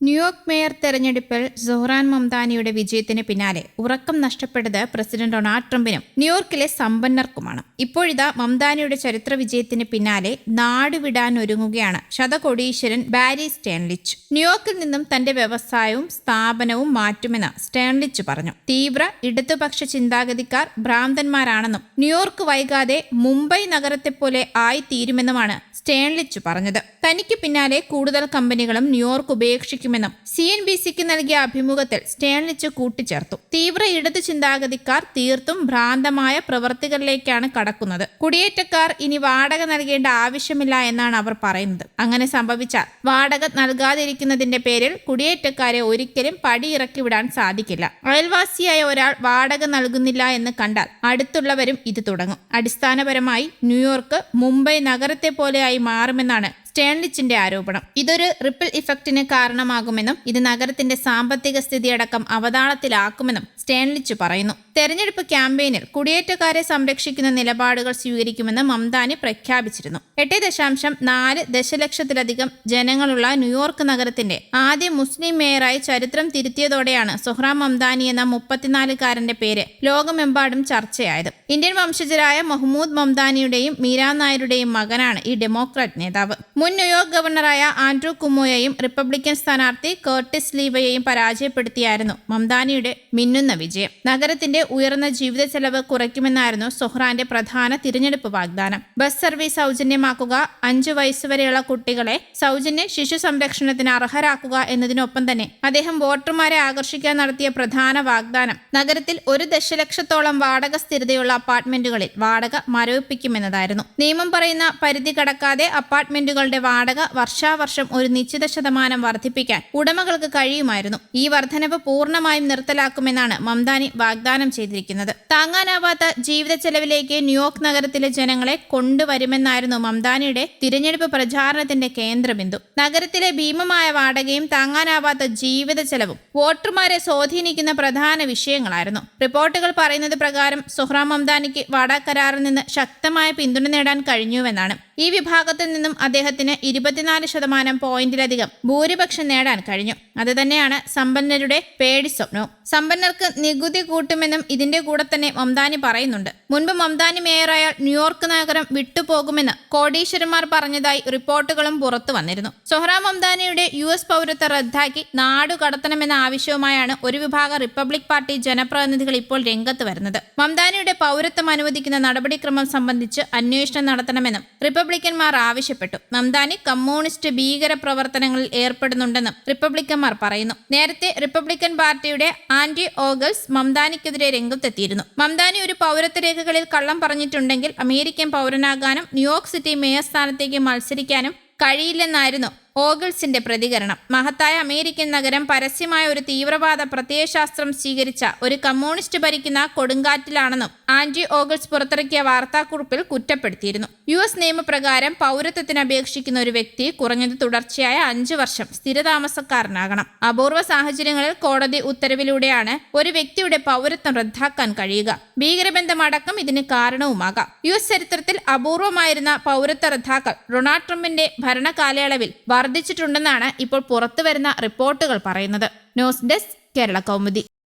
New York mayor തെരഞ്ഞെടുപ്പിൽ സൊഹ്റാൻ മംദാനിയുടെ വിജയത്തിന് പിന്നാലെ ഉറക്കം നഷ്ടപ്പെട്ടത് പ്രസിഡന്റ് ഡൊണാൾഡ് ട്രംപിനും ന്യൂയോർക്കിലെ സമ്പന്നർക്കുമാണ്. ഇപ്പോഴിതാ മംദാനിയുടെ ചരിത്ര വിജയത്തിന് പിന്നാലെ നാടുവിടാൻ ഒരുങ്ങുകയാണ് ശതകോടീശ്വരൻ ബാരി സ്റ്റേൺലിച്ച് ന്യൂയോർക്കിൽ നിന്നും തന്റെ വ്യവസായവും സ്ഥാപനവും മാറ്റുമെന്ന് സ്റ്റേൺലിച്ച് പറഞ്ഞു. തീവ്ര ഇടതുപക്ഷ ചിന്താഗതിക്കാർ ഭ്രാന്തന്മാരാണെന്നും ന്യൂയോർക്ക് വൈകാതെ മുംബൈ നഗരത്തെപ്പോലെ ആയിത്തീരുമെന്നുമാണ് സ്റ്റേൺലിച്ച് പറഞ്ഞത്. തനിക്ക് പിന്നാലെ കൂടുതൽ കമ്പനികളും ന്യൂയോർക്ക് ഉപേക്ഷിക്കുമെന്നും സി എൻ ബി സിക്ക് നൽകിയ അഭിമുഖത്തിൽ സ്റ്റേൺലിച്ച് കൂട്ടിച്ചേർത്തു. തീവ്ര ഇടതു ചിന്താഗതിക്കാർ തീർത്തും ഭ്രാന്തമായ പ്രവർത്തികളിലേക്കാണ് കടക്കുന്നത്. കുടിയേറ്റക്കാർ ഇനി വാടക നൽകേണ്ട ആവശ്യമില്ല എന്നാണ് അവർ പറയുന്നത്. അങ്ങനെ സംഭവിച്ചാൽ വാടക നൽകാതിരിക്കുന്നതിന്റെ പേരിൽ കുടിയേറ്റക്കാരെ ഒരിക്കലും പടിയിറക്കി വിടാൻ സാധിക്കില്ല. അയൽവാസിയായ ഒരാൾ വാടക നൽകുന്നില്ല എന്ന് കണ്ടാൽ അടുത്തുള്ളവരും ഇത് തുടങ്ങും. അടിസ്ഥാനപരമായി ന്യൂയോർക്ക് മുംബൈ നഗരത്തെ പോലെയായി മാറുമെന്നാണ് സ്റ്റേൺലിച്ചിന്റെ ആരോപണം. ഇതൊരു റിപ്പിൾ ഇഫക്റ്റിന് കാരണമാകുമെന്നും ഇത് നഗരത്തിന്റെ സാമ്പത്തിക സ്ഥിതിയടക്കം അവതാളത്തിലാക്കുമെന്നും സ്റ്റേൺലിച്ച് പറയുന്നു. തെരഞ്ഞെടുപ്പ് ക്യാമ്പയിനിൽ കുടിയേറ്റക്കാരെ സംരക്ഷിക്കുന്ന നിലപാടുകൾ സ്വീകരിക്കുമെന്ന് മംദാനി പ്രഖ്യാപിച്ചിരുന്നു. എട്ട് ദശാംശം നാല് ദശലക്ഷത്തിലധികം ജനങ്ങളുള്ള ന്യൂയോർക്ക് നഗരത്തിന്റെ ആദ്യ മുസ്ലിം മേയറായി ചരിത്രം തിരുത്തിയതോടെയാണ് സുഹ്റാം മംദാനി എന്ന മുപ്പത്തിനാലുകാരന്റെ പേര് ലോകമെമ്പാടും ചർച്ചയായത്. ഇന്ത്യൻ വംശജരായ മഹ്മൂദ് മംദാനിയുടെയും മീരാ നായരുടെയും മകനാണ് ഈ ഡെമോക്രാറ്റ് നേതാവ്. മുൻ ന്യൂയോർക്ക് ഗവർണറായ ആൻഡ്രൂ കുമോയെയും റിപ്പബ്ലിക്കൻ സ്ഥാനാർത്ഥി കേർട്ടിസ് ലീവയെയും പരാജയപ്പെടുത്തിയായിരുന്നു മംദാനിയുടെ മിന്നുന്ന വിജയം. നഗരത്തിന്റെ ഉയർന്ന ജീവിത ചെലവ് കുറയ്ക്കുമെന്നായിരുന്നു സൊഹ്റാന്റെ പ്രധാന തിരഞ്ഞെടുപ്പ് വാഗ്ദാനം. ബസ് സർവീസ് സൗജന്യമാക്കുക അഞ്ചു വയസ്സുവരെയുള്ള കുട്ടികളെ സൗജന്യ ശിശു സംരക്ഷണത്തിന് അർഹരാക്കുക എന്നതിനൊപ്പം തന്നെ അദ്ദേഹം വോട്ടർമാരെ ആകർഷിക്കാൻ നടത്തിയ പ്രധാന വാഗ്ദാനം. നഗരത്തിൽ ഒരു ദശലക്ഷത്തോളം വാടക സ്ഥിരതയുള്ള അപ്പാർട്ട്മെന്റുകളിൽ വാടക മരവിപ്പിക്കുമെന്നതായിരുന്നു. നിയമം പറയുന്ന പരിധി കടക്കാതെ അപ്പാർട്ട്മെന്റുകളുടെ വാടക വർഷാവർഷം ഒരു നിശ്ചിത ശതമാനം വർദ്ധിപ്പിക്കാൻ ഉടമകൾക്ക് കഴിയുമായിരുന്നു. ഈ വർധനവ് പൂർണമായും നിർത്തലാക്കുമെന്നാണ് മംദാനി വാഗ്ദാനം ചെയ്തിരിക്കുന്നത്. താങ്ങാനാവാത്ത ജീവിത ചെലവിലേക്ക് ന്യൂയോർക്ക് നഗരത്തിലെ ജനങ്ങളെ കൊണ്ടുവരുമെന്നായിരുന്നു മംദാനിയുടെ തിരഞ്ഞെടുപ്പ് പ്രചാരണത്തിന്റെ കേന്ദ്രബിന്ദു. നഗരത്തിലെ ഭീമമായ വാടകയും താങ്ങാനാവാത്ത ജീവിത ചെലവും വോട്ടർമാരെ സ്വാധീനിക്കുന്ന പ്രധാന വിഷയങ്ങളായിരുന്നു. റിപ്പോർട്ടുകൾ പറയുന്നത് പ്രകാരം സുഹ്റാം മംദാനിക്ക് വാടക കരാറിൽ നിന്ന് ശക്തമായ പിന്തുണ നേടാൻ കഴിഞ്ഞുവെന്നാണ്. ഈ വിഭാഗത്തിൽ നിന്നും അദ്ദേഹത്തിന് ഇരുപത്തിനാല് ശതമാനം പോയിന്റിലധികം ഭൂരിപക്ഷം നേടാൻ കഴിഞ്ഞു. അത് തന്നെയാണ് സമ്പന്നരുടെ പേടി സ്വപ്നവും. സമ്പന്നർക്ക് നികുതി കൂട്ടുമെന്നും ഇതിന്റെ കൂടെ തന്നെ മംദാനി പറയുന്നുണ്ട്. മുൻപ് മംദാനി മേയറായാൽ ന്യൂയോർക്ക് നഗരം വിട്ടുപോകുമെന്ന് കോടീശ്വരന്മാർ പറഞ്ഞതായി റിപ്പോർട്ടുകളും പുറത്തു വന്നിരുന്നു. സൊഹ്റാം മംദാനിയുടെ യു എസ് പൗരത്വം റദ്ദാക്കി നാടു കടത്തണമെന്ന ആവശ്യവുമായാണ് ഒരു വിഭാഗം റിപ്പബ്ലിക് പാർട്ടി ജനപ്രതിനിധികൾ ഇപ്പോൾ രംഗത്ത് വരുന്നത്. മംദാനിയുടെ പൗരത്വം അനുവദിക്കുന്ന നടപടിക്രമം സംബന്ധിച്ച് അന്വേഷണം നടത്തണമെന്നും റിപ്പബ്ലിക്കന്മാർ ആവശ്യപ്പെട്ടു. മംദാനി കമ്മ്യൂണിസ്റ്റ് ഭീകര പ്രവർത്തനങ്ങളിൽ ഏർപ്പെടുന്നുണ്ടെന്നും റിപ്പബ്ലിക്കന്മാർ പറയുന്നു. നേരത്തെ റിപ്പബ്ലിക്കൻ പാർട്ടിയുടെ ആന്റി ഓഗൽസ് മംദാനിക്കെതിരെ രംഗത്തെത്തിയിരുന്നു. മംദാനി ഒരു പൗരത്വ രേഖകളിൽ കള്ളം പറഞ്ഞിട്ടുണ്ടെങ്കിൽ അമേരിക്കൻ പൗരനാകാനും ന്യൂയോർക്ക് സിറ്റി മേയർ സ്ഥാനത്തേക്ക് മത്സരിക്കാനും കഴിയില്ലെന്നായിരുന്നു ഓഗിൾസിന്റെ പ്രതികരണം. മഹത്തായ അമേരിക്കൻ നഗരം പരസ്യമായ ഒരു തീവ്രവാദ പ്രത്യയശാസ്ത്രം സ്വീകരിച്ച ഒരു കമ്മ്യൂണിസ്റ്റ് ഭരിക്കുന്ന കൊടുങ്കാറ്റിലാണെന്നും ആന്റി ഓഗിൾസ് പുറത്തിറക്കിയ വാർത്താക്കുറിപ്പിൽ കുറ്റപ്പെടുത്തിയിരുന്നു. യു എസ് നിയമപ്രകാരം പൗരത്വത്തിന് അപേക്ഷിക്കുന്ന ഒരു വ്യക്തി കുറഞ്ഞത് തുടർച്ചയായ അഞ്ചു വർഷം സ്ഥിരതാമസക്കാരനാകണം. അപൂർവ സാഹചര്യങ്ങളിൽ കോടതി ഉത്തരവിലൂടെയാണ് ഒരു വ്യക്തിയുടെ പൗരത്വം റദ്ദാക്കാൻ കഴിയുക. ഭീകരബന്ധമടക്കം ഇതിന് കാരണവുമാകാം. യു എസ് ചരിത്രത്തിൽ അപൂർവമായിരുന്ന പൗരത്വ റദ്ദാക്കൽ ഡൊണാൾഡ് ട്രംപിന്റെ ഭരണകാലയളവിൽ വർദ്ധിച്ചിട്ടുണ്ടെന്നാണ് ഇപ്പോൾ പുറത്തുവരുന്ന റിപ്പോർട്ടുകൾ പറയുന്നത്. News desk Kerala Kaumudi.